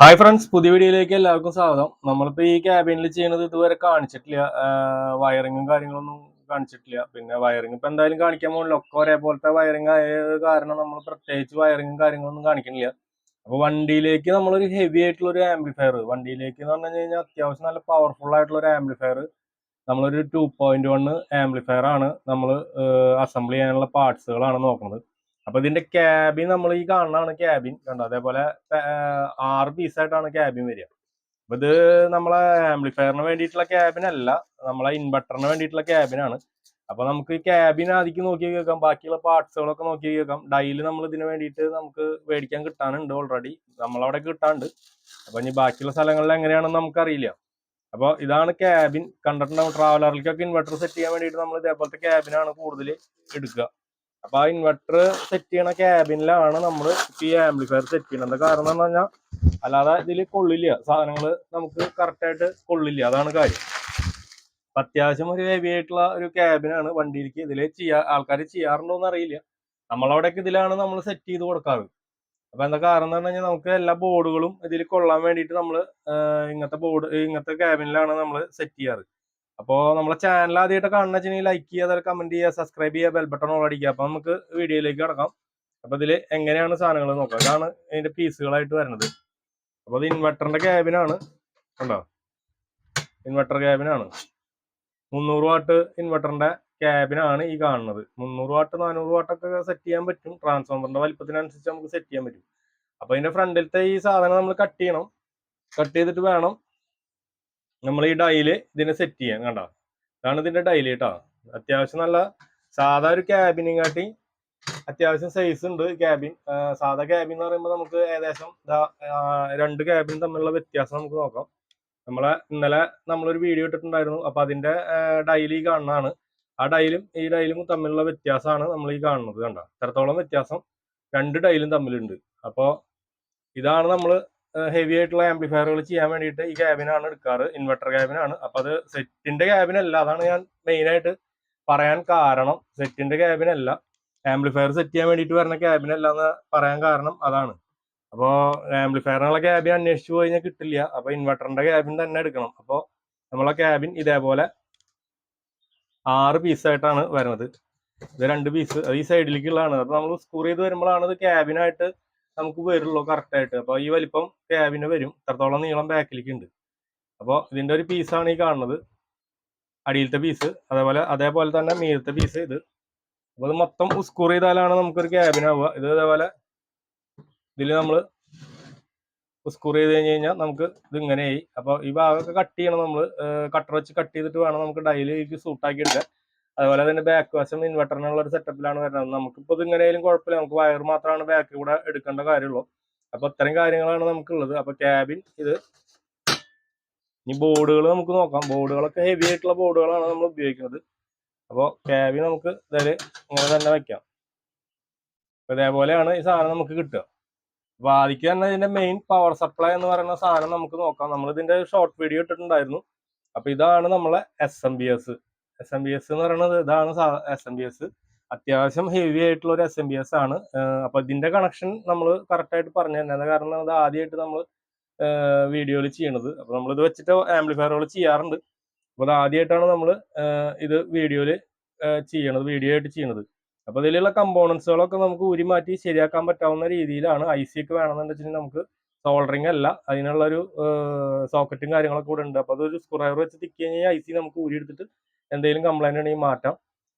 Hi friends പുതിയ വീഡിയോയിലേക്ക് എല്ലാവർക്കും സ്വാഗതം. നമ്മളിപ്പോ ഈ ക്യാബിനിൽ ചെയ്യുന്നത് ഇതുവരെ കാണിച്ചിട്ടില്ല. വയറിങ്ങും കാര്യങ്ങളൊന്നും കാണിച്ചിട്ടില്ല. പിന്നെ വയറിംഗ് ഇപ്പൊ എന്തായാലും കാണിക്കാൻ പോകുന്നില്ല. ഒക്കെ ഒരേപോലത്തെ വയറിംഗ് ആയത് കാരണം നമ്മൾ പ്രത്യേകിച്ച് വയറിങ്ങും കാര്യങ്ങളൊന്നും കാണിക്കുന്നില്ല. അപ്പോൾ വണ്ടിയിലേക്ക് നമ്മളൊരു ഹെവി ആയിട്ടുള്ള ഒരു ആംപ്ലിഫയർ വണ്ടിയിലേക്ക് എന്ന് പറഞ്ഞു കഴിഞ്ഞാൽ അത്യാവശ്യം നല്ല പവർഫുൾ ആയിട്ടുള്ള ഒരു ആംപ്ലിഫയർ നമ്മളൊരു ടു പോയിന്റ് വൺ ആംപ്ലിഫയർ ആണ് നമ്മൾ അസംബിൾ ചെയ്യാനുള്ള പാർട്സുകളാണ് നോക്കുന്നത്. അപ്പൊ ഇതിന്റെ ക്യാബിൻ നമ്മൾ ഈ കാണുന്നതാണ് ക്യാബിൻ കണ്ടോ? അതേപോലെ ആറ് പീസായിട്ടാണ് ക്യാബിൻ വരിക. അപ്പൊ ഇത് നമ്മളെ ആംപ്ലിഫയറിന് വേണ്ടിയിട്ടുള്ള ക്യാബിൻ അല്ല നമ്മളെ ഇൻവെർട്ടറിന് വേണ്ടിയിട്ടുള്ള ക്യാബിനാണ് അപ്പൊ നമുക്ക് ഈ ക്യാബിൻ ആദ്യം നോക്കി കേൾക്കാം. ബാക്കിയുള്ള പാർട്സുകളൊക്കെ നോക്കി കേൾക്കാം. ഡൈൽ നമ്മൾ ഇതിന് വേണ്ടിയിട്ട് നമുക്ക് മേടിക്കാൻ കിട്ടാനുണ്ട് ഓൾറെഡി നമ്മളവിടെ കിട്ടാണ്ട് അപ്പൊ ഇനി ബാക്കിയുള്ള സ്ഥലങ്ങളിൽ എങ്ങനെയാണെന്ന് നമുക്കറിയില്ല. അപ്പോൾ ഇതാണ് ക്യാബിൻ കണ്ടിട്ടുണ്ടാവും ട്രാവലറിലേക്കൊക്കെ ഇൻവെർട്ടർ സെറ്റ് ചെയ്യാൻ വേണ്ടിയിട്ട് നമ്മൾ ഇതേപോലത്തെ ക്യാബിനാണ് കൂടുതൽ എടുക്കുക. അപ്പൊ ആ ഇൻവെർട്ടർ സെറ്റ് ചെയ്യണ ക്യാബിനിലാണ് നമ്മൾ ഈ ആംപ്ലിഫയർ സെറ്റ് ചെയ്യണത്. കാരണം എന്ന് പറഞ്ഞാൽ അല്ലാതെ ഇതിൽ കൊള്ളില്ല. സാധനങ്ങൾ നമുക്ക് കറക്റ്റായിട്ട് കൊള്ളില്ല. അതാണ് കാര്യം. അപ്പൊ അത്യാവശ്യം ഒരു ഹെവി ആയിട്ടുള്ള ഒരു ക്യാബിനാണ് വണ്ടിയിലേക്ക് ഇതിൽ ചെയ്യാ ആൾക്കാർ ചെയ്യാറുണ്ടോ എന്ന് അറിയില്ല. നമ്മളവിടേക്ക് ഇതിലാണ് നമ്മൾ സെറ്റ് ചെയ്ത് കൊടുക്കാറ്. അപ്പൊ എന്താ കാരണം എന്ന് പറഞ്ഞാൽ നമുക്ക് എല്ലാ ബോർഡുകളും ഇതിൽ കൊള്ളാൻ വേണ്ടിയിട്ട് നമ്മൾ ഇങ്ങനത്തെ ബോർഡ് ഇങ്ങനത്തെ ക്യാബിനിലാണ് നമ്മൾ സെറ്റ് ചെയ്യാറ്. അപ്പോൾ നമ്മുടെ ചാനൽ ആദ്യമായിട്ട് കാണുന്ന ലൈക്ക് ചെയ്യുക അതുപോലെ കമന്റ് ചെയ്യുക സബ്സ്ക്രൈബ് ചെയ്യുക ബെൽ ബട്ടൺ ഓൾ അടിക്കുക. അപ്പൊ നമുക്ക് വീഡിയോയിലേക്ക് കിടക്കാം. അപ്പോൾ ഇതിൽ എങ്ങനെയാണ് സാധനങ്ങൾ നോക്കുക? ഇതാണ് ഇതിന്റെ പീസുകളായിട്ട് വരുന്നത്. അപ്പോൾ അത് ഇൻവെർട്ടറിന്റെ ക്യാബിനാണ് കണ്ടോ? ഇൻവെർട്ടർ ക്യാബിനാണ് മുന്നൂറ് വാട്ട് ഇൻവെർട്ടറിന്റെ ക്യാബിനാണ് ഈ കാണുന്നത്. മുന്നൂറ് വാട്ട് നാനൂറ് വാട്ടൊക്കെ സെറ്റ് ചെയ്യാൻ പറ്റും. ട്രാൻസ്ഫോമറിന്റെ വലിപ്പത്തിനനുസരിച്ച് നമുക്ക് സെറ്റ് ചെയ്യാൻ പറ്റും. അപ്പോൾ ഇതിന്റെ ഫ്രണ്ടിലത്തെ ഈ സാധനം നമ്മൾ കട്ട് ചെയ്യണം. കട്ട് ചെയ്തിട്ട് വേണം നമ്മൾ ഈ ഡൈൽ ഇതിനെ സെറ്റ് ചെയ്യാം കണ്ടോ? ഇതാണ് ഇതിന്റെ ഡൈൽ കേട്ടോ അത്യാവശ്യം നല്ല സാധാ ഒരു ക്യാബിനും കാട്ടി അത്യാവശ്യം സൈസ് ഉണ്ട് ക്യാബിൻ സാധാ ക്യാബിൻ എന്ന് പറയുമ്പോൾ നമുക്ക് ഏകദേശം രണ്ട് ക്യാബിൻ തമ്മിലുള്ള വ്യത്യാസം നമുക്ക് നോക്കാം. നമ്മളെ ഇന്നലെ നമ്മളൊരു വീഡിയോ ഇട്ടിട്ടുണ്ടായിരുന്നു. അപ്പൊ അതിന്റെ ഡൈലി കാണുന്നതാണ്. ആ ഡൈലും ഈ ഡൈലും തമ്മിലുള്ള വ്യത്യാസമാണ് നമ്മൾ ഈ കാണുന്നത് കണ്ട? ഇത്രത്തോളം വ്യത്യാസം രണ്ട് ഡൈലും തമ്മിലുണ്ട്. അപ്പോൾ ഇതാണ് നമ്മൾ ഹെവി ആയിട്ടുള്ള ആംപ്ലിഫയറുകൾ ചെയ്യാൻ വേണ്ടിയിട്ട് ഈ ക്യാബിനാണ് എടുക്കാറ്. ഇൻവെർട്ടർ ക്യാബിനാണ് അപ്പൊ അത് സെറ്റിന്റെ ക്യാബിനല്ല അതാണ് ഞാൻ മെയിൻ ആയിട്ട് പറയാൻ കാരണം. സെറ്റിന്റെ ക്യാബിനല്ല ആംപ്ലിഫയർ സെറ്റ് ചെയ്യാൻ വേണ്ടിയിട്ട് വരുന്ന ക്യാബിനല്ല എന്ന് പറയാൻ കാരണം അതാണ്. അപ്പോൾ ആംപ്ലിഫയറിനുള്ള ക്യാബിൻ അന്വേഷിച്ചു പോയി കഴിഞ്ഞാൽ കിട്ടില്ല. അപ്പൊ ഇൻവെർട്ടറിന്റെ ക്യാബിൻ തന്നെ എടുക്കണം. അപ്പോൾ നമ്മളെ ക്യാബിൻ ഇതേപോലെ ആറ് പീസ് ആയിട്ടാണ് വരുന്നത്. ഇത് രണ്ട് പീസ് അത് ഈ സൈഡിലേക്കുള്ളതാണ് അപ്പൊ നമ്മൾ സ്കൂർ ചെയ്ത് വരുമ്പോഴാണ് ഇത് ക്യാബിനായിട്ട് നമുക്ക് വരുള്ളൂ കറക്റ്റ് ആയിട്ട്. അപ്പൊ ഈ വലിപ്പം ക്യാബിന് വരും. ഇത്രത്തോളം നീളം ബാക്കിലേക്ക് ഉണ്ട്. അപ്പോൾ ഇതിന്റെ ഒരു പീസാണ് ഈ കാണുന്നത്. അടിയിലത്തെ പീസ് അതേപോലെ അതേപോലെ തന്നെ മീലത്തെ പീസ് ഇത്. അപ്പോൾ ഇത് മൊത്തം ഉസ്കൂർ ചെയ്താലാണ് നമുക്കൊരു ക്യാബിനാവുക ഇത് അതേപോലെ ഇതിൽ നമ്മൾ സ്കൂർ ചെയ്ത് കഴിഞ്ഞ് കഴിഞ്ഞാൽ നമുക്ക് ഇത് ഇങ്ങനെയായി. അപ്പോൾ ഈ ഭാഗമൊക്കെ കട്ട് ചെയ്യണം നമ്മൾ കട്ടർ വെച്ച് കട്ട് ചെയ്തിട്ട് വേണം നമുക്ക് ഡൈലിക്ക് സൂട്ടാക്കി എടുക്കാൻ. അതുപോലെ തന്നെ ബാക്ക് വശം ഇൻവെർട്ടറിനുള്ള ഒരു സെറ്റപ്പിലാണ് വരുന്നത്. നമുക്കിപ്പോൾ ഇത് ഇങ്ങനെയായാലും കുഴപ്പമില്ല. നമുക്ക് വയർ മാത്രമാണ് ബാക്ക് കൂടെ എടുക്കേണ്ട കാര്യമുള്ളൂ. അപ്പോൾ ഇത്രയും കാര്യങ്ങളാണ് നമുക്കുള്ളത്. അപ്പോൾ ക്യാബിൻ ഇത് ഇനി ബോർഡുകൾ നമുക്ക് നോക്കാം. ബോർഡുകളൊക്കെ ഹെവി ആയിട്ടുള്ള ബോർഡുകളാണ് നമ്മൾ ഉപയോഗിക്കുന്നത്. അപ്പോൾ ക്യാബിൻ നമുക്ക് ഇതിൽ ഇങ്ങനെ തന്നെ വെക്കാം. ഇതേപോലെയാണ് ഈ സാധനം നമുക്ക് കിട്ടുക. അപ്പോൾ ആദ്യം തന്നെ ഇതിന്റെ മെയിൻ പവർ സപ്ലൈ എന്ന് പറയുന്ന സാധനം നമുക്ക് നോക്കാം. നമ്മൾ ഇതിന്റെ ഷോർട്ട് വീഡിയോ ഇട്ടിട്ടുണ്ടായിരുന്നു. അപ്പോൾ ഇതാണ് നമ്മളെ S S S M B S എന്ന് പറയുന്നത് ഇതാണ് എസ് എം ബി എസ് അത്യാവശ്യം ഹെവി ആയിട്ടുള്ള ഒരു എസ് എം ബി എസ് ആണ്. അപ്പൊ ഇതിന്റെ കണക്ഷൻ നമ്മൾ കറക്റ്റായിട്ട് പറഞ്ഞു തന്നെ കാരണം അത് ആദ്യമായിട്ട് നമ്മൾ വീഡിയോയിൽ ചെയ്യണത്. അപ്പൊ നമ്മൾ ഇത് വെച്ചിട്ട് ആംപ്ലിഫയറുകൾ ചെയ്യാറുണ്ട്. അപ്പൊ അത് ആദ്യമായിട്ടാണ് നമ്മൾ ഇത് വീഡിയോയിൽ ചെയ്യണത് വീഡിയോ ആയിട്ട് ചെയ്യണത്. അപ്പൊ ഇതിലുള്ള കമ്പോണൻസുകളൊക്കെ നമുക്ക് ഊരി മാറ്റി ശരിയാക്കാൻ പറ്റാവുന്ന രീതിയിലാണ് ഐ സി ഒക്കെ വേണമെന്നുണ്ടെങ്കിൽ നമുക്ക് സോൾഡറിങ് അല്ല അതിനുള്ള ഒരു സോക്കറ്റും കാര്യങ്ങളൊക്കെ കൂടെ ഉണ്ട്. അപ്പൊ അതൊരു സ്ക്രൈവർ വെച്ച് തിക്കി കഴിഞ്ഞാൽ ഐ സി നമുക്ക് ഊരി എടുത്തിട്ട് എന്തെങ്കിലും കംപ്ലൈന്റ് ഉണ്ടെങ്കിൽ മാറ്റാം.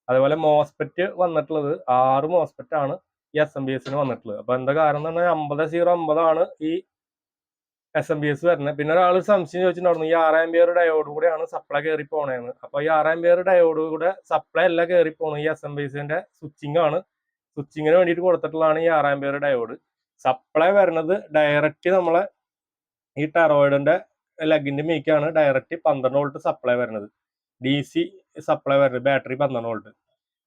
അതുപോലെ മോസ്പെറ്റ് വന്നിട്ടുള്ളത് ആറ് മോസ്പെറ്റ് ആണ് ഈ എസ് എം ബി എസിന് വന്നിട്ടുള്ളത്. അപ്പൊ എന്താ കാരണം എന്ന് പറഞ്ഞാൽ അമ്പത് സീറോ അമ്പതാണ് ഈ എസ് എം ബി എസ് വരുന്നത്. പിന്നെ ഒരാൾ സംശയം ചോദിച്ചിട്ടുണ്ടായിരുന്നു ഈ ആറായിരം പേര് ഡയോഡ് കൂടെയാണ് സപ്ലൈ കയറി പോണേന്ന്. അപ്പൊ ഈ ആറായിരം പേര് ഡയോഡ് കൂടെ സപ്ലൈ അല്ല കയറി പോണത് ഈ എസ് എം ബി എസിന്റെ സ്വിച്ചിങ് ആണ്. സ്വിച്ചിങ്ങിന് വേണ്ടിയിട്ട് കൊടുത്തിട്ടുള്ളതാണ് ഈ ആറായിരം പേര് ഡയോഡ് സപ്ലൈ വരുന്നത് ഡയറക്റ്റ് നമ്മളെ ഈ ടെറോയിഡിന്റെ ലെഗിന്റെ മീക്കാണ്. ഡയറക്റ്റ് പന്ത്രണ്ട് വോൾട്ട് സപ്ലൈ വരുന്നത്. ഡി സി സപ്ലൈ വരുന്നത് ബാറ്ററി പന്ത്രണ്ട് വോൾട്ട്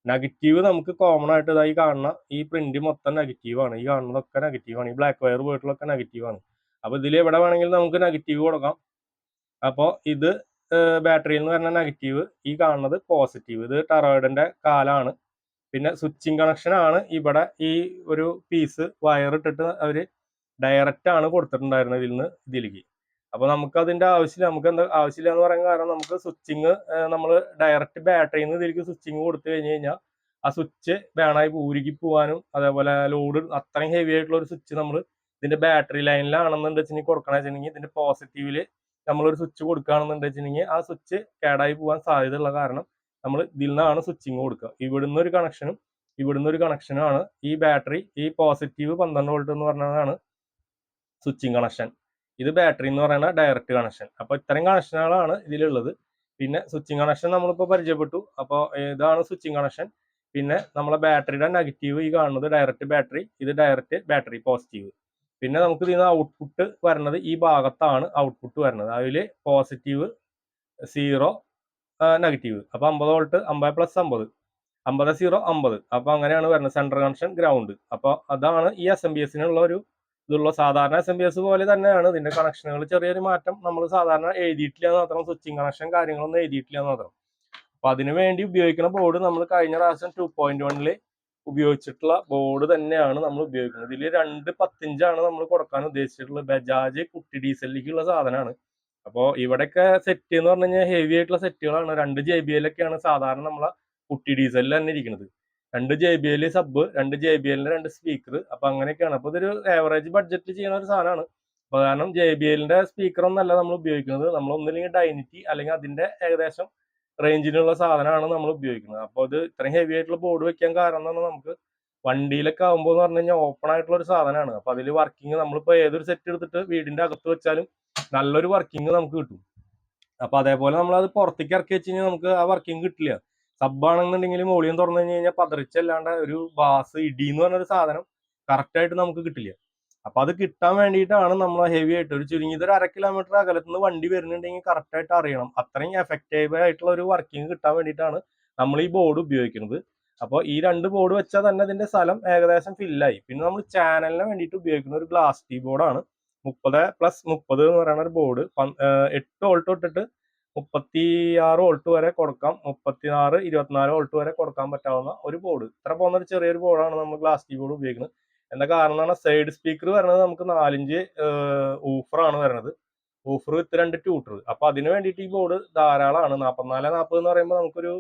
നെഗറ്റീവ് നമുക്ക് കോമൺ ആയിട്ട് ഇതായി കാണുന്ന ഈ പ്രിന്റ് മൊത്തം നെഗറ്റീവ് ആണ്. ഈ കാണുന്നതൊക്കെ നെഗറ്റീവ് ആണ്. ഈ ബ്ലാക്ക് വയർ പോയിട്ടുള്ളൊക്കെ നെഗറ്റീവ് ആണ്. അപ്പൊ ഇതിൽ എവിടെ വേണമെങ്കിലും നമുക്ക് നെഗറ്റീവ് കൊടുക്കാം. അപ്പോൾ ഇത് ബാറ്ററിയിൽ നിന്ന് വരുന്ന നെഗറ്റീവ് ഈ കാണുന്നത് പോസിറ്റീവ് ഇത് ടെറോയിഡിന്റെ കാലാണ്. പിന്നെ സ്വിച്ചിങ് കണക്ഷൻ ആണ്. ഇവിടെ ഈ ഒരു പീസ് വയർ ഇട്ടിട്ട് അവർ ഡയറക്റ്റ് ആണ് കൊടുത്തിട്ടുണ്ടായിരുന്നത് ഇതിൽ നിന്ന് ഇതിലേക്ക്. അപ്പൊ നമുക്ക് അതിന്റെ ആവശ്യമില്ല. നമുക്ക് എന്താ ആവശ്യമില്ല എന്ന് പറയാൻ കാരണം നമുക്ക് സ്വിച്ചിങ് നമ്മൾ ഡയറക്റ്റ് ബാറ്ററിയിൽ നിന്ന് ഇതിലേക്ക് സ്വിച്ചിങ് കൊടുത്തു കഴിഞ്ഞ് കഴിഞ്ഞാൽ ആ സ്വിച്ച് വേണമായി ഊരുകി പോകാനും അതേപോലെ ലോഡ് അത്രയും ഹെവി ആയിട്ടുള്ള ഒരു സ്വിച്ച് നമ്മൾ ഇതിന്റെ ബാറ്ററി ലൈനിലാണെന്നുണ്ട് വെച്ചിട്ടുണ്ടെങ്കിൽ കൊടുക്കണ വെച്ചിട്ടുണ്ടെങ്കിൽ ഇതിന്റെ പോസിറ്റീവിൽ നമ്മളൊരു സ്വിച്ച് കൊടുക്കുകയാണെന്നുണ്ട് വെച്ചിട്ടുണ്ടെങ്കിൽ ആ സ്വിച്ച് കേടായി പോകാൻ സാധ്യതയുള്ള കാരണം നമ്മൾ ഇതിൽ നിന്നാണ് സ്വിച്ചിങ് കൊടുക്കുക. ഇവിടുന്ന് ഒരു കണക്ഷനും ഇവിടുന്ന് ഒരു കണക്ഷനും ആണ് ഈ ബാറ്ററി ഈ പോസിറ്റീവ് പന്ത്രണ്ട് വോൾട്ട് എന്ന് പറഞ്ഞതാണ് സ്വിച്ചിങ് കണക്ഷൻ ഇത് ബാറ്ററി എന്ന് പറയുന്ന ഡയറക്റ്റ് കണക്ഷൻ അപ്പോൾ ഇത്തരം കണക്ഷനുകളാണ് ഇതിലുള്ളത്. പിന്നെ സ്വിച്ചിങ് കണക്ഷൻ നമ്മളിപ്പോൾ പരിചയപ്പെട്ടു. അപ്പോൾ ഇതാണ് സ്വിച്ചിങ് കണക്ഷൻ പിന്നെ നമ്മളെ ബാറ്ററിയുടെ നെഗറ്റീവ് ഈ കാണുന്നത് ഡയറക്റ്റ് ബാറ്ററി ഇത് ഡയറക്റ്റ് ബാറ്ററി പോസിറ്റീവ് പിന്നെ നമുക്ക് ഇതിൽ നിന്ന് ഔട്ട്പുട്ട് വരുന്നത് ഈ ഭാഗത്താണ് ഔട്ട്പുട്ട് വരുന്നത് അതിൽ പോസിറ്റീവ് സീറോ നെഗറ്റീവ് അപ്പോൾ അമ്പത് വോൾട്ട് അമ്പത് പ്ലസ് അമ്പത്. അമ്പത് സീറോ അമ്പത്. അപ്പോൾ അങ്ങനെയാണ് വരുന്നത് സെൻട്രൽ കണക്ഷൻ ഗ്രൗണ്ട് അപ്പോൾ അതാണ് ഈ എസ് എം ബി എസിനുള്ള ഒരു ഇതുള്ള സാധാരണ എസ് എം ബി എസ് പോലെ തന്നെയാണ്. ഇതിന്റെ കണക്ഷനുകൾ ചെറിയൊരു മാറ്റം. നമ്മൾ സാധാരണ എഴുതിയിട്ടില്ല എന്ന് മാത്രം. സ്വിച്ചിങ് കണക്ഷൻ കാര്യങ്ങളൊന്നും എഴുതിയിട്ടില്ല എന്ന് മാത്രം. അപ്പൊ അതിനു വേണ്ടി ഉപയോഗിക്കുന്ന ബോർഡ് നമ്മൾ കഴിഞ്ഞ പ്രാവശ്യം ടു പോയിന്റ് വണ്ണിൽ ഉപയോഗിച്ചിട്ടുള്ള ബോർഡ് തന്നെയാണ് നമ്മൾ ഉപയോഗിക്കുന്നത്. ഇതിൽ രണ്ട് പത്തിഞ്ചാണ് നമ്മൾ കൊടുക്കാൻ ഉദ്ദേശിച്ചിട്ടുള്ളത് ബജാജ് കുട്ടി ഡീസലിലേക്കുള്ള സാധനമാണ്. അപ്പോൾ ഇവിടെയൊക്കെ സെറ്റ് എന്ന് പറഞ്ഞു കഴിഞ്ഞാൽ ഹെവി ആയിട്ടുള്ള സെറ്റുകളാണ് രണ്ട് ജെ ബി എല്ലൊക്കെയാണ് സാധാരണ നമ്മളെ കുട്ടി ഡീസലിൽ തന്നെ ഇരിക്കുന്നത്. രണ്ട് ജെ ബി എൽ സബ് രണ്ട് ജെ ബി എല്ലിന്റെ രണ്ട് സ്പീക്കർ അപ്പൊ അങ്ങനെയൊക്കെയാണ്. അപ്പൊ ഇതൊരു ആവറേജ് ബഡ്ജറ്റിൽ ചെയ്യുന്ന ഒരു സാധനമാണ്. അപ്പൊ കാരണം ജെ ബി എല്ലിന്റെ സ്പീക്കർ ഒന്നല്ല നമ്മൾ ഉപയോഗിക്കുന്നത്. നമ്മൾ ഒന്നില്ലെങ്കിൽ ഡൈനിറ്റി അല്ലെങ്കിൽ അതിന്റെ ഏകദേശം റേഞ്ചിനുള്ള സാധനമാണ് നമ്മൾ ഉപയോഗിക്കുന്നത്. അപ്പോൾ ഇത് ഇത്രയും ഹെവി ആയിട്ടുള്ള ബോർഡ് വെക്കാൻ കാരണം പറഞ്ഞാൽ നമുക്ക് വണ്ടിയിലൊക്കെ ആകുമ്പോൾ എന്ന് പറഞ്ഞു കഴിഞ്ഞാൽ ഓപ്പൺ ആയിട്ടുള്ള ഒരു സാധനമാണ്. അപ്പൊ അതിൽ വർക്കിംഗ് നമ്മളിപ്പോൾ ഏതൊരു സെറ്റ് എടുത്തിട്ട് വീടിന്റെ അകത്ത് വെച്ചാലും നല്ലൊരു വർക്കിംഗ് നമുക്ക് കിട്ടും. അപ്പൊ അതേപോലെ നമ്മൾ അത് പുറത്തേക്ക് ഇറക്കി വെച്ച് കഴിഞ്ഞാൽ നമുക്ക് ആ വർക്കിംഗ് കിട്ടില്ല. സബ് മോളിയം തുറന്നു കഴിഞ്ഞ് കഴിഞ്ഞാൽ പതറിച്ചല്ലാണ്ട് ഒരു ബാസ് ഇടി എന്ന് പറഞ്ഞൊരു സാധനം കറക്റ്റായിട്ട് നമുക്ക് കിട്ടില്ല. അപ്പൊ അത് കിട്ടാൻ വേണ്ടിയിട്ടാണ് നമ്മൾ ഹെവി ആയിട്ട് ഒരു ചുരുങ്ങിയത് ഒരു അര കിലോമീറ്റർ അകലത്ത് നിന്ന് വണ്ടി വരുന്നുണ്ടെങ്കിൽ കറക്റ്റ് ആയിട്ട് അറിയണം. അത്രയും എഫക്റ്റീവ് ആയിട്ടുള്ള ഒരു വർക്കിംഗ് കിട്ടാൻ വേണ്ടിയിട്ടാണ് നമ്മൾ ഈ ബോർഡ് ഉപയോഗിക്കുന്നത്. അപ്പോൾ ഈ രണ്ട് ബോർഡ് വെച്ചാൽ തന്നെ അതിന്റെ സ്ഥലം ഏകദേശം ഫില്ലായി പിന്നെ നമ്മൾ ചാനലിന് വേണ്ടിയിട്ട് ഉപയോഗിക്കുന്ന ഒരു ഗ്ലാസ് ടീ ബോർഡാണ് മുപ്പത് പ്ലസ് മുപ്പത് എന്ന് പറയുന്ന ഒരു ബോർഡ് എട്ട് വോൾട്ട് തൊട്ടിട്ട് മുപ്പത്തി ആറ് വോൾട്ട് വരെ കൊടുക്കാം. മുപ്പത്തിനാറ് ഇരുപത്തിനാല് വോൾട്ട് വരെ കൊടുക്കാൻ പറ്റാവുന്ന ഒരു ബോർഡ് ഇത്ര പോകുന്ന ഒരു ചെറിയൊരു ബോർഡാണ് നമ്മൾ ഗ്ലാസ് കീബോർഡ് ഉപയോഗിക്കുന്നത്. എന്ന കാരണം എന്ന് പറഞ്ഞാൽ സൈഡ് സ്പീക്കർ വരുന്നത് നമുക്ക് നാലിഞ്ച് ഊഫറാണ് വരുന്നത്. ഊഫർ വിത്ത് രണ്ട് ട്യൂട്ടർ അപ്പൊ അതിന് വേണ്ടിയിട്ട് ഈ ബോർഡ് ധാരാളമാണ്. നാൽപ്പത്തിനാല് നാൽപ്പത് എന്ന് പറയുമ്പോൾ നമുക്കൊരു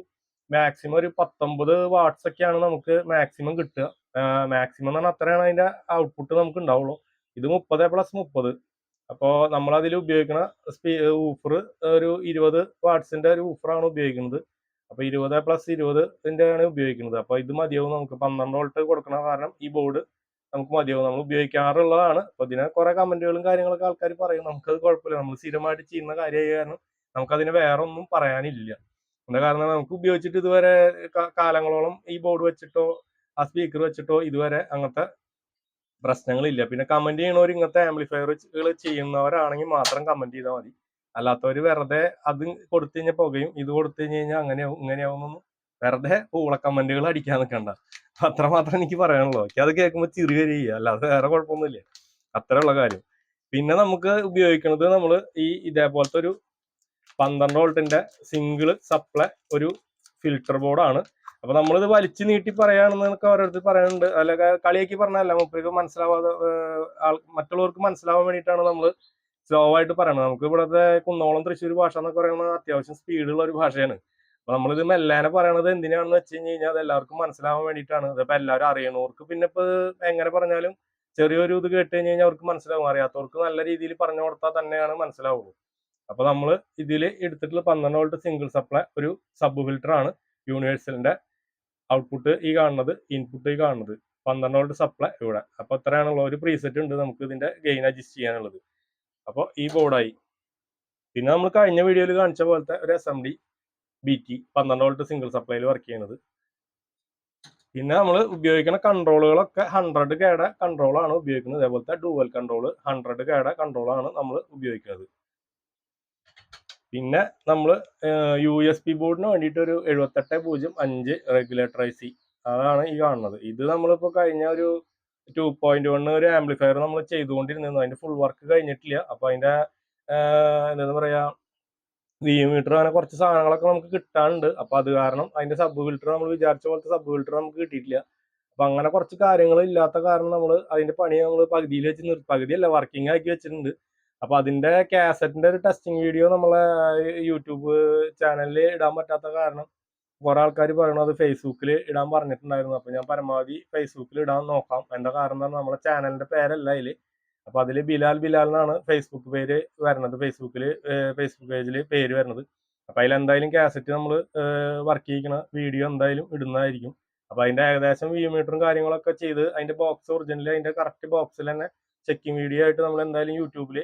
മാക്സിമം ഒരു പത്തൊമ്പത് വാട്ട്സ് ഒക്കെയാണ് നമുക്ക് മാക്സിമം കിട്ടുക. മാക്സിമം എന്ന് പറഞ്ഞാൽ അത്രയാണ് അതിന്റെ ഔട്ട്പുട്ട് നമുക്ക് ഉണ്ടാവുള്ളൂ. ഇത് മുപ്പത് പ്ലസ് മുപ്പത്. അപ്പോൾ നമ്മൾ അതിൽ ഉപയോഗിക്കുന്ന സ്പീ ഊഫർ ഒരു ഇരുപത് വാട്ട്സിന്റെ ഒരു ഊഫറാണ് ഉപയോഗിക്കുന്നത്. അപ്പോൾ ഇരുപത് പ്ലസ് ഇരുപതിന്റെ ആണ് ഉപയോഗിക്കുന്നത്. അപ്പോൾ ഇത് മതിയാവും നമുക്ക്. പന്ത്രണ്ട് വോൾട്ട് കൊടുക്കണ കാരണം ഈ ബോർഡ് നമുക്ക് മതിയാവും. നമ്മൾ ഉപയോഗിക്കാറുള്ളതാണ്. അപ്പോൾ ഇതിനെ കുറേ കമന്റുകളും കാര്യങ്ങളൊക്കെ ആൾക്കാർ പറയും. നമുക്കത് കുഴപ്പമില്ല. നമ്മൾ സ്ഥിരമായിട്ട് ചെയ്യുന്ന കാര്യമായ കാരണം നമുക്കതിന് വേറെ ഒന്നും പറയാനില്ല. എന്താ കാരണം നമുക്ക് ഉപയോഗിച്ചിട്ട് ഇതുവരെ കാലങ്ങളോളം ഈ ബോർഡ് വെച്ചിട്ടോ ആ സ്പീക്കർ വെച്ചിട്ടോ ഇതുവരെ അങ്ങനത്തെ പ്രശ്നങ്ങളില്ല. പിന്നെ കമന്റ് ചെയ്യണവർ ഇങ്ങനത്തെ ആംപ്ലിഫയറുകൾ ചെയ്യുന്നവരാണെങ്കിൽ മാത്രം കമന്റ് ചെയ്താൽ മതി. അല്ലാത്തവർ വെറുതെ അത് കൊടുത്തു കഴിഞ്ഞാൽ പുകയും ഇത് കൊടുത്തു കഴിഞ്ഞ് കഴിഞ്ഞാൽ അങ്ങനെയാവും ഇങ്ങനെയാവും വെറുതെ പൂള കമന്റുകൾ അടിക്കാൻ നിൽക്കണ്ട അത്ര മാത്രം എനിക്ക് പറയാനുള്ളൂ. എനിക്ക് അത് കേൾക്കുമ്പോൾ ചിറി വരിക അല്ലാതെ വേറെ കുഴപ്പമൊന്നുമില്ല. അത്രയുള്ള കാര്യം. പിന്നെ നമുക്ക് ഉപയോഗിക്കുന്നത് നമ്മൾ ഈ ഇതേപോലത്തെ ഒരു പന്ത്രണ്ട് വോൾട്ടിന്റെ സിംഗിൾ സപ്ലൈ ഒരു ഫിൽട്ടർ ബോർഡാണ് അപ്പൊ നമ്മളിത് വലിച്ചു നീട്ടി പറയാണെന്നൊക്കെ ഓരോരുത്തർ പറയുന്നുണ്ട് അല്ല കളിയാക്കി പറഞ്ഞല്ല മുപ്പേക്ക് മനസ്സിലാവാതെ മറ്റുള്ളവർക്ക് മനസ്സിലാവാൻ വേണ്ടിയിട്ടാണ് നമ്മൾ സ്ലോ ആയിട്ട് പറയണത്. നമുക്ക് ഇവിടുത്തെ കുന്നോളം തൃശ്ശൂർ ഭാഷ എന്നൊക്കെ പറയുന്നത് അത്യാവശ്യം സ്പീഡുള്ള ഒരു ഭാഷയാണ്. അപ്പൊ നമ്മളിത് മെല്ലാനെ പറയണത് എന്തിനാണെന്ന് വെച്ച് കഴിഞ്ഞ് കഴിഞ്ഞാൽ അത് എല്ലാവർക്കും മനസ്സിലാവാൻ വേണ്ടിയിട്ടാണ്. ഇതിപ്പോ എല്ലാവരും അറിയണവർക്ക് പിന്നെ ഇപ്പൊ എങ്ങനെ പറഞ്ഞാലും ചെറിയൊരു ഇത് കേട്ട് കഴിഞ്ഞ് കഴിഞ്ഞാൽ അവർക്ക് മനസ്സിലാവും. അറിയാത്തവർക്ക് നല്ല രീതിയിൽ പറഞ്ഞു കൊടുത്താൽ തന്നെയാണ് മനസ്സിലാവുള്ളൂ. അപ്പൊ നമ്മൾ ഇതിൽ എടുത്തിട്ടുള്ള പന്ത്രണ്ട് വോൾട്ട് സിംഗിൾ സപ്ലൈ ഒരു സബ് ഫിൽറ്റർ ആണ് യൂണിവേഴ്സലിന്റെ ഔട്ട്പുട്ട് ഈ കാണുന്നത് ഇൻപുട്ട് ഈ കാണുന്നത്. പന്ത്രണ്ട് വോൾട്ട് സപ്ലൈ ഇവിടെ. അപ്പൊ ഇത്രയാണുള്ള ഒരു പ്രീസെറ്റ് ഉണ്ട് നമുക്ക് ഇതിന്റെ ഗെയിൻ അഡ്ജസ്റ്റ് ചെയ്യാനുള്ളത്. അപ്പോൾ ഈ ബോർഡായി പിന്നെ നമ്മൾ കഴിഞ്ഞ വീഡിയോയിൽ കാണിച്ച പോലത്തെ ഒരു S M D B T പന്ത്രണ്ട് വോൾട്ട് സിംഗിൾ സപ്ലൈയിൽ വർക്ക് ചെയ്യുന്നത് പിന്നെ നമ്മൾ ഉപയോഗിക്കുന്ന കൺട്രോളുകളൊക്കെ ഹൺഡ്രഡ് കേടെ കൺട്രോളാണ് ഉപയോഗിക്കുന്നത്. അതേപോലത്തെ ഡുവൽ കൺട്രോൾ ഹൺഡ്രഡ് കേടെ കൺട്രോളാണ് നമ്മൾ ഉപയോഗിക്കുന്നത്. പിന്നെ നമ്മൾ യു എസ് പി ബോർഡിന് വേണ്ടിയിട്ട് ഒരു എഴുപത്തെട്ട് പൂജ്യം അഞ്ച് റെഗുലേറ്റർ ഐ സി അതാണ് ഈ കാണുന്നത്. ഇത് നമ്മളിപ്പോൾ കഴിഞ്ഞ ഒരു ടു പോയിന്റ് വൺ ഒരു ആംപ്ലിഫയർ നമ്മൾ ചെയ്തുകൊണ്ടിരുന്നു അതിന്റെ ഫുൾ വർക്ക് കഴിഞ്ഞിട്ടില്ല. അപ്പൊ അതിന്റെ എന്താ പറയാ വി മീറ്റർ അങ്ങനെ കുറച്ച് സാധനങ്ങളൊക്കെ നമുക്ക് കിട്ടാനുണ്ട്. അപ്പൊ അത് കാരണം അതിന്റെ സബ് ഫിൽറ്റർ നമ്മൾ വിചാരിച്ച പോലത്തെ സബ് ഫിൽറ്റർ നമുക്ക് കിട്ടിയിട്ടില്ല. അപ്പൊ അങ്ങനെ കുറച്ച് കാര്യങ്ങൾ ഇല്ലാത്ത കാരണം നമ്മൾ അതിന്റെ പണി നമ്മൾ പകുതിയിൽ വെച്ച് നിർ പകുതിയല്ല വർക്കിംഗ് ആക്കി വെച്ചിട്ടുണ്ട്. അപ്പൊ അതിന്റെ കാസറ്റിന്റെ ഒരു ടെസ്റ്റിംഗ് വീഡിയോ നമ്മളെ യൂട്യൂബ് ചാനലിൽ ഇടാൻ പറ്റാത്ത കാരണം കുറെ ആൾക്കാർ പറയണു അത് ഫേസ്ബുക്കിൽ ഇടാൻ പറഞ്ഞിട്ടുണ്ടായിരുന്നു. അപ്പൊ ഞാൻ പരമാവധി ഫേസ്ബുക്കിൽ ഇടാൻ നോക്കാം. എന്താ കാരണം എന്ന് നമ്മളെ ചാനലിന്റെ പേരല്ല അതിൽ. അപ്പൊ അതിൽ ബിലാൽ ബിലാൽ എന്നാണ് ഫേസ്ബുക്ക് പേര് വരുന്നത് ഫേസ്ബുക്കിൽ ഫേസ്ബുക്ക് പേജിൽ പേര് വരുന്നത് അപ്പൊ അതിൽ എന്തായാലും കാസറ്റ് നമ്മൾ വർക്ക് ചെയ്യിക്കണ വീഡിയോ എന്തായാലും ഇടുന്നതായിരിക്കും. അപ്പൊ അതിന്റെ ഏകദേശം വ്യൂ മീറ്ററും കാര്യങ്ങളൊക്കെ ചെയ്ത് അതിന്റെ ബോക്സ് ഒറിജിനൽ അതിന്റെ കറക്റ്റ് ബോക്സിൽ തന്നെ ചെക്കിംഗ് വീഡിയോ ആയിട്ട് നമ്മൾ എന്തായാലും യൂട്യൂബിൽ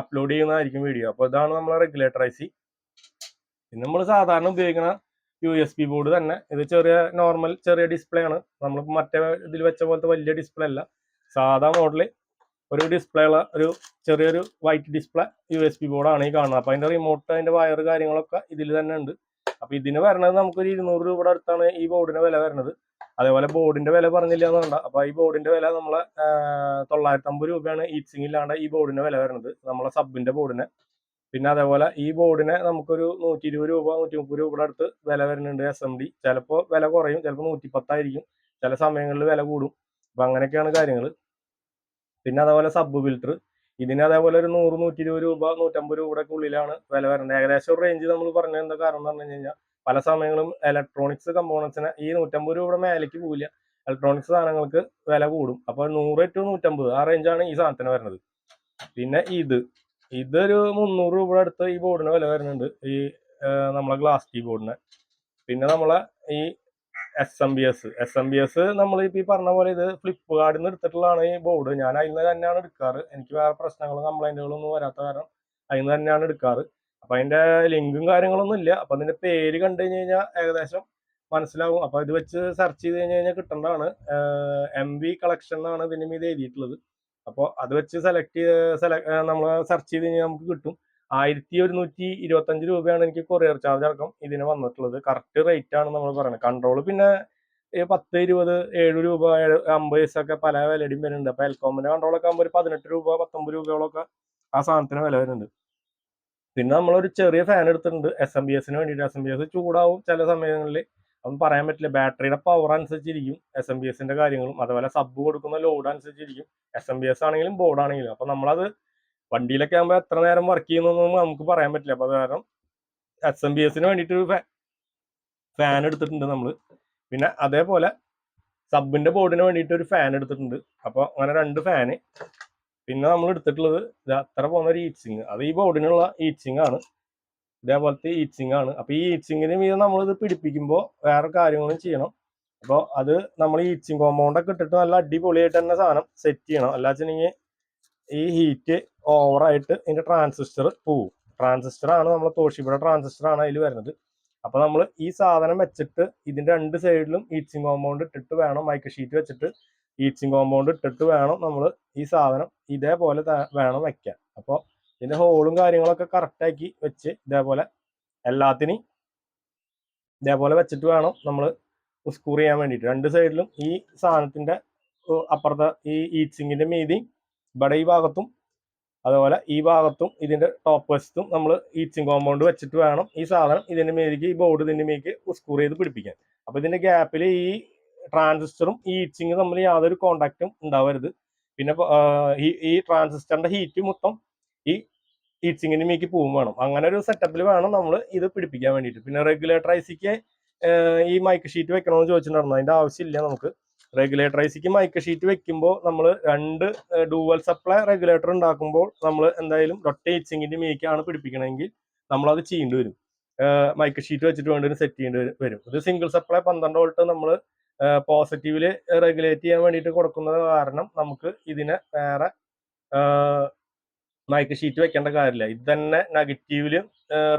അപ്ലോഡ് ചെയ്യുന്നതായിരിക്കും വീഡിയോ അപ്പോൾ ഇതാണ് നമ്മളെ റെഗുലേറ്റർ ഐ സി പിന്നെ നമ്മൾ സാധാരണ ഉപയോഗിക്കുന്ന യു എസ് ബി ബോർഡ് തന്നെ. ഇത് ചെറിയ നോർമൽ ചെറിയ ഡിസ്പ്ലേ ആണ്. നമ്മൾ മറ്റേ ഇതിൽ വെച്ച പോലത്തെ വലിയ ഡിസ്പ്ലേ അല്ല. സാധാ മോഡൽ ഒരു ഡിസ്പ്ലേ ഉള്ള ഒരു ചെറിയൊരു white display U S B ബോർഡാണ് ഈ കാണുന്നത്. അപ്പോൾ അതിന്റെ റിമോട്ട് അതിന്റെ വയർ കാര്യങ്ങളൊക്കെ ഇതിൽ തന്നെ ഉണ്ട്. അപ്പോൾ ഇതിന് വരണത് നമുക്കൊരു ഇരുന്നൂറ് രൂപയുടെ അടുത്താണ് ഈ ബോർഡിന് വില വരുന്നത് അതേപോലെ ബോർഡിന്റെ വില പറഞ്ഞില്ല എന്ന് വേണ്ട അപ്പോൾ ഈ ബോർഡിന്റെ വില നമ്മളെ തൊള്ളായിരത്തി അമ്പത് രൂപയാണ് ഈറ്റ്സിംഗ് ഇല്ലാണ്ട് ഈ ബോർഡിന്റെ വില വരുന്നത്. നമ്മളെ സബിന്റെ ബോർഡിന്. പിന്നെ അതേപോലെ ഈ ബോർഡിന് നമുക്കൊരു നൂറ്റി ഇരുപത് രൂപ നൂറ്റി മുപ്പത് രൂപയുടെ അടുത്ത് വില വരുന്നുണ്ട് എസ് എം ഡി ചിലപ്പോൾ വില കുറയും ചിലപ്പോൾ നൂറ്റി പത്തായിരിക്കും ചില സമയങ്ങളിൽ വില കൂടും. അപ്പം അങ്ങനെയൊക്കെയാണ് കാര്യങ്ങൾ പിന്നെ അതേപോലെ സബ് ഫിൽറ്റർ ഇതിന് അതേപോലെ ഒരു നൂറ് നൂറ്റി ഇരുപത് രൂപ നൂറ്റമ്പത് രൂപയുടെ ഉള്ളിലാണ് വില വരുന്നത്. ഏകദേശം ഒരു റേഞ്ച് നമ്മൾ പറഞ്ഞ എന്താ കാരണം എന്ന് പറഞ്ഞു കഴിഞ്ഞാൽ പല സമയങ്ങളും ഇലക്ട്രോണിക്സ് കമ്പോണൻസിന് ഈ നൂറ്റമ്പത് രൂപയുടെ മേലേക്ക് പോവില്ല ഇലക്ട്രോണിക്സ് സാധനങ്ങൾക്ക് വില കൂടും. അപ്പോൾ നൂറ് ടു നൂറ്റമ്പത് ആ റേഞ്ചാണ് ഈ സാധനത്തിന് വരുന്നത്. പിന്നെ ഇത്. ഇതൊരു മുന്നൂറ് രൂപയുടെ അടുത്ത് ഈ ബോർഡിന് വില വരുന്നുണ്ട്. ഈ നമ്മളെ ഗ്ലാസ് ടീ ബോർഡിന് പിന്നെ നമ്മളെ ഈ S M B S S M B S നമ്മൾ ഇപ്പൊ ഈ പറഞ്ഞ പോലെ ഇത് ഫ്ലിപ്പ്കാർട്ടിൽ നിന്ന് എടുത്തിട്ടുള്ളതാണ് ഈ ബോർഡ് ഞാൻ അതിൽ നിന്ന് തന്നെയാണ് എടുക്കാറ്. എനിക്ക് വേറെ പ്രശ്നങ്ങളും കംപ്ലൈന്റുകളും ഒന്നും വരാത്ത കാരണം അതിൽ നിന്ന് തന്നെയാണ് എടുക്കാറ്. അപ്പൊ അതിന്റെ ലിങ്കും കാര്യങ്ങളൊന്നും ഇല്ല. അപ്പൊ അതിന്റെ പേര് കണ്ടു കഴിഞ്ഞ് കഴിഞ്ഞാൽ ഏകദേശം മനസ്സിലാവും. അപ്പൊ ഇത് വെച്ച് സെർച്ച് ചെയ്ത് കഴിഞ്ഞ് കഴിഞ്ഞാൽ കിട്ടേണ്ടതാണ്. എം വി കളക്ഷൻ എന്നാണ് ഇതിന് മീത് എഴുതിയിട്ടുള്ളത്. അപ്പോൾ അത് വെച്ച് സെലക്ട് സെലക്ട് നമ്മൾ സെർച്ച് ചെയ്ത് കഴിഞ്ഞാൽ നമുക്ക് കിട്ടും. ആയിരത്തി ഒരുന്നൂറ്റി ഇരുപത്തഞ്ച് രൂപയാണ് എനിക്ക് കൊറിയർ ചാർജ് അടക്കം ഇതിന് വന്നിട്ടുള്ളത്. കറക്റ്റ് റേറ്റ് ആണ് നമ്മൾ പറയുന്നത് കൺട്രോൾ പിന്നെ പത്ത് ഇരുപത് ഏഴ് രൂപ അമ്പത് പൈസയൊക്കെ പല വിലയുടെയും വരുന്നുണ്ട്. അപ്പൊ എൽകോമിന്റെ കൺട്രോളൊക്കെ ആകുമ്പോൾ ഒരു പതിനെട്ട് രൂപ പത്തൊമ്പത് രൂപയോളൊക്കെ ആ സാധനത്തിന് വില വരുന്നുണ്ട്. പിന്നെ നമ്മളൊരു ചെറിയ ഫാൻ എടുത്തിട്ടുണ്ട്. എസ് എം ബി എസിന് വേണ്ടിയിട്ട് എസ് എം ബി എസ് ചൂടാവും ചില സമയങ്ങളിൽ. അതൊന്നും പറയാൻ പറ്റില്ല. ബാറ്ററിയുടെ പവർ അനുസരിച്ചിരിക്കും എസ് എം ബി എസിന്റെ കാര്യങ്ങളും. അതുപോലെ സബ് കൊടുക്കുന്ന ലോഡ് അനുസരിച്ചിരിക്കും. എസ് എം ബി എസ് ആണെങ്കിലും ബോർഡ് ആണെങ്കിലും. അപ്പൊ നമ്മളത് വണ്ടിയിലൊക്കെ ആകുമ്പോൾ എത്ര നേരം വർക്ക് ചെയ്യുന്നൊന്നും നമുക്ക് പറയാൻ പറ്റില്ല. അപ്പൊ കാരണം എസ് എം ബി എസിന് വേണ്ടിയിട്ട് ഫാൻ എടുത്തിട്ടുണ്ട് നമ്മൾ പിന്നെ അതേപോലെ സബിന്റെ ബോർഡിന് വേണ്ടിയിട്ട് ഒരു ഫാൻ എടുത്തിട്ടുണ്ട്. അപ്പോൾ അങ്ങനെ രണ്ട് ഫാന് പിന്നെ നമ്മൾ എടുത്തിട്ടുള്ളത് അത്ര പോകുന്ന ഒരു ഈച്ചിങ് അത് ഈ ബോർഡിനുള്ള ഈച്ചിങ് ആണ്. ഇതേപോലത്തെ ഈച്ചിങ് ആണ്. അപ്പൊ ഈ ഈച്ചിങ്ങിന് മീതെ നമ്മൾ ഇത് പിടിപ്പിക്കുമ്പോൾ വേറെ കാര്യങ്ങളും ചെയ്യണം. അപ്പോൾ അത് നമ്മൾ ഈച്ചിങ് കോമ്പൗണ്ട് ഒക്കെ ഇട്ടിട്ട് നല്ല അടിപൊളിയായിട്ട് തന്നെ സാധനം സെറ്റ് ചെയ്യണം. അല്ലാച്ചെങ്കിൽ ഈ ഹീറ്റ് ഓവറായിട്ട് ഇതിന്റെ ട്രാൻസിസ്റ്റർ പോവും. ട്രാൻസിസ്റ്റർ ആണ് നമ്മൾ തോഷിബയുടെ ട്രാൻസിസ്റ്റർ ആണ് അതിൽ വരുന്നത്. അപ്പൊ നമ്മൾ ഈ സാധനം വെച്ചിട്ട് ഇതിന്റെ രണ്ട് സൈഡിലും ഈച്ചിങ് കോമ്പൗണ്ട് ഇട്ടിട്ട് വേണം മൈക്രോ ഷീറ്റ് വെച്ചിട്ട് ഈറ്റ്സിങ് കോമ്പൗണ്ട് ഇട്ടിട്ട് വേണം നമ്മൾ ഈ സാധനം ഇതേപോലെ വേണം വെക്കാൻ. അപ്പോൾ ഇതിന്റെ ഹോളും കാര്യങ്ങളൊക്കെ കറക്റ്റാക്കി വെച്ച് ഇതേപോലെ എല്ലാത്തിനും ഇതേപോലെ വെച്ചിട്ട് വേണം നമ്മൾ സ്കൂർ ചെയ്യാൻ വേണ്ടിയിട്ട്. രണ്ട് സൈഡിലും ഈ സാധനത്തിന്റെ അപ്പുറത്തെ ഈ ഈച്ചിങ്ങിന്റെ മീതി ഇവിടെ ഈ ഭാഗത്തും അതുപോലെ ഈ ഭാഗത്തും ഇതിന്റെ ടോപ്പ് വശത്തും നമ്മൾ ഈച്ചിങ് കോമ്പൗണ്ട് വെച്ചിട്ട് വേണം ഈ സാധനം ഇതിന്റെ മീതിക്ക് ഈ ബോർഡ് ഇതിന്റെ മേലേക്ക് സ്കൂർ ചെയ്ത് പിടിപ്പിക്കാൻ. അപ്പോൾ ഇതിന്റെ ഗ്യാപ്പിൽ ഈ ട്രാൻസിസ്റ്ററും ഈ ഈച്ചിങ് തമ്മിൽ യാതൊരു കോണ്ടാക്റ്റും ഉണ്ടാവരുത്. പിന്നെ ഈ ഈ ട്രാൻസിസ്റ്ററിന്റെ ഹീറ്റ് മൊത്തം ഈ ഈച്ചിങ്ങിന് മീക്ക് പോവും വേണം. അങ്ങനെ ഒരു സെറ്റപ്പിൽ വേണം നമ്മൾ ഇത് പിടിപ്പിക്കാൻ വേണ്ടിയിട്ട്. പിന്നെ റെഗുലേറ്റർ ഐസിക്ക് ഈ മൈക്ക് ഷീറ്റ് വെക്കണമെന്ന് ചോദിച്ചിട്ടുണ്ടായിരുന്നു. അതിന്റെ ആവശ്യമില്ല നമുക്ക്. റെഗുലേറ്റർ ഐസിക്ക് മൈക്ക് ഷീറ്റ് വെക്കുമ്പോൾ നമ്മൾ രണ്ട് ഡൂവൽ സപ്ലൈ റെഗുലേറ്റർ ഉണ്ടാക്കുമ്പോൾ നമ്മൾ എന്തായാലും ഒറ്റ ഈച്ചിങ്ങിന്റെ മേക്കാണ് പിടിപ്പിക്കണമെങ്കിൽ അത് ചെയ്യേണ്ടി വരും. മൈക്ക് ഷീറ്റ് വെച്ചിട്ട് വേണ്ടി സെറ്റ് ചെയ്യേണ്ടി വരും- ഇത് സിംഗിൾ സപ്ലൈ പന്ത്രണ്ട് വോൾട്ട് നമ്മൾ പോസിറ്റീവിൽ റെഗുലേറ്റ് ചെയ്യാൻ വേണ്ടിയിട്ട് കൊടുക്കുന്നത് കാരണം നമുക്ക് ഇതിനെ വേറെ മൈക്ക് ഷീറ്റ് വെക്കേണ്ട കാര്യമില്ല. ഇത് തന്നെ നെഗറ്റീവിൽ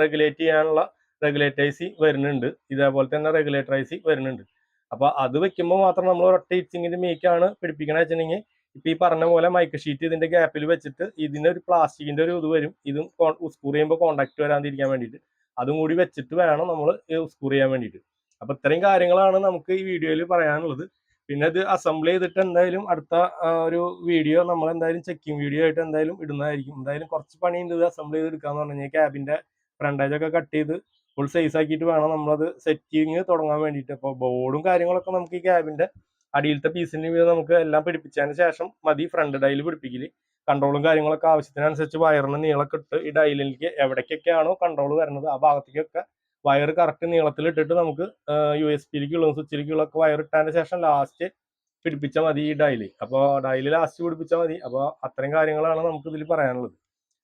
റെഗുലേറ്റ് ചെയ്യാനുള്ള റെഗുലേറ്റൈസി വരുന്നുണ്ട്. ഇതേപോലെ തന്നെ റെഗുലേറ്ററൈസി വരുന്നുണ്ട്. അപ്പൊ അത് വെക്കുമ്പോൾ മാത്രം നമ്മൾ ഒരൊറ്റ ഇച്ചിങ്ങിന്റെ മീക്കാണ് പിടിപ്പിക്കണ വെച്ചിട്ടുണ്ടെങ്കിൽ ഇപ്പൊ ഈ പറഞ്ഞ പോലെ മൈക്ക് ഷീറ്റ് ഇതിന്റെ ഗ്യാപ്പിൽ വെച്ചിട്ട് ഇതിന്റെ ഒരു പ്ലാസ്റ്റിക്കിന്റെ ഒരു ഇത് വരും. ഇതും ഉസ്കൂർ ചെയ്യുമ്പോൾ കോണ്ടാക്ട് വരാതിരിക്കാൻ വേണ്ടിയിട്ട്. അതും കൂടി വെച്ചിട്ട് വേണം നമ്മൾ ഉസ്കൂർ ചെയ്യാൻ വേണ്ടിയിട്ട്. അപ്പൊ ഇത്രയും കാര്യങ്ങളാണ് നമുക്ക് ഈ വീഡിയോയിൽ പറയാനുള്ളത്. പിന്നെ ഇത് അസംബിൾ ചെയ്തിട്ട് എന്തായാലും അടുത്ത ഒരു വീഡിയോ നമ്മൾ എന്തായാലും ചെക്കിംഗ് വീഡിയോ ആയിട്ട് എന്തായാലും ഇടുന്നതായിരിക്കും. എന്തായാലും കുറച്ച് പണിയുണ്ട് ഇത് അസംബിൾ ചെയ്ത് എടുക്കാന്ന് പറഞ്ഞു കഴിഞ്ഞാൽ ക്യാബിന്റെ ഫ്രണ്ടേജ് ഒക്കെ കട്ട് ചെയ്ത് ഫുൾ സൈസ് ആക്കിയിട്ട് വേണം നമ്മളത് സെറ്റിങ് തുടങ്ങാൻ വേണ്ടിയിട്ട്. അപ്പോൾ ബോർഡും കാര്യങ്ങളൊക്കെ നമുക്ക് ഈ ക്യാബിന്റെ അടിയിലത്തെ പീസിന് നമുക്ക് എല്ലാം പിടിപ്പിച്ചതിന് ശേഷം മതി ഫ്രണ്ട് ഡൈൽ പിടിപ്പിക്കൽ. കൺട്രോളും കാര്യങ്ങളൊക്കെ ആവശ്യത്തിനനുസരിച്ച് വയറിന് നീളൊക്കെ ഇട്ട് ഈ ഡൈലിലേക്ക് എവിടേക്കൊക്കെയാണോ കൺട്രോൾ വരുന്നത് ആ ഭാഗത്തേക്കൊക്കെ വയർ കറക്റ്റ് നീളത്തിൽ ഇട്ടിട്ട് നമുക്ക് യു എസ് പിയിലേക്കുള്ള സ്വിച്ചിലേക്കുള്ള ഒക്കെ വയർ ഇട്ടതിന് ശേഷം ലാസ്റ്റ് പിടിപ്പിച്ചാൽ മതി ഈ ഡയൽ അപ്പോൾ ഡയലി ലാസ്റ്റ് പിടിപ്പിച്ചാൽ മതി. അപ്പോൾ അത്രയും കാര്യങ്ങളാണ് നമുക്ക് ഇതിൽ പറയാനുള്ളത്.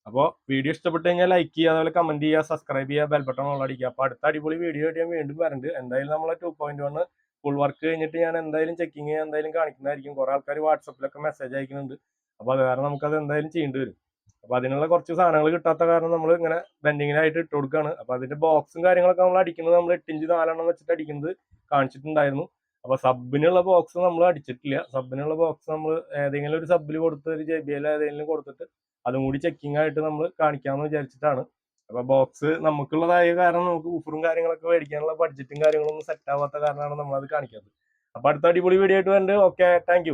അപ്പോൾ വീഡിയോ ഇഷ്ടപ്പെട്ട് കഴിഞ്ഞാൽ ലൈക്ക് ചെയ്യുക അതുപോലെ കമന്റ് ചെയ്യുക സബ്സ്ക്രൈബ് ചെയ്യുക ബെൽ ബട്ടൺ ഉള്ള അടിക്കുക. അപ്പോൾ അടുത്ത അടിപൊളി വീഡിയോ ആയിട്ട് ഞാൻ വീണ്ടും വരണ്ട്. എന്തായാലും നമ്മളെ two point one full work കഴിഞ്ഞിട്ട് ഞാൻ എന്തായാലും ചെക്കിങ് എന്തായാലും കാണിക്കുന്നതായിരിക്കും. കുറേ ആൾക്കാർ വാട്സപ്പിലൊക്കെ മെസ്സേജ് അയക്കുന്നുണ്ട്. അപ്പോൾ അത് കാരണം നമുക്കത് എന്തായാലും ചെയ്യേണ്ടി വരും. അപ്പോൾ അതിനുള്ള കുറച്ച് സാധനങ്ങൾ കിട്ടാത്ത കാരണം നമ്മൾ ഇങ്ങനെ ബെൻഡിങ്ങിനായിട്ട് ഇട്ട് കൊടുക്കുകയാണ് അപ്പൊ അതിന്റെ ബോക്സും കാര്യങ്ങളൊക്കെ നമ്മൾ അടിക്കുന്നത് നമ്മൾ എട്ടിഞ്ച് നാലെണ്ണം വെച്ചിട്ട് അടിക്കുന്നത് കാണിച്ചിട്ടുണ്ടായിരുന്നു. അപ്പൊ സബിനുള്ള ബോക്സ് നമ്മൾ അടിച്ചിട്ടില്ല. സബിനുള്ള ബോക്സ് നമ്മൾ ഏതെങ്കിലും ഒരു സബിൽ കൊടുത്ത് ഒരു ജെ ബി എൽ ഏതെങ്കിലും കൊടുത്തിട്ട് അതും കൂടി ചെക്കിംഗ് ആയിട്ട് നമ്മൾ കാണിക്കാമെന്ന് വിചാരിച്ചിട്ടാണ്. അപ്പൊ ബോക്സ് നമുക്കുള്ളതായ കാരണം നമുക്ക് ഊഫറും കാര്യങ്ങളൊക്കെ മേടിക്കാനുള്ള ബഡ്ജറ്റും കാര്യങ്ങളൊന്നും സെറ്റ് ആവാത്ത കാരണമാണ് നമ്മൾ അത് കാണിക്കാത്തത്. അപ്പൊ അടുത്ത അടിപൊളി വീഡിയോ ആയിട്ട് വരുന്നുണ്ട് ഓക്കെ താങ്ക്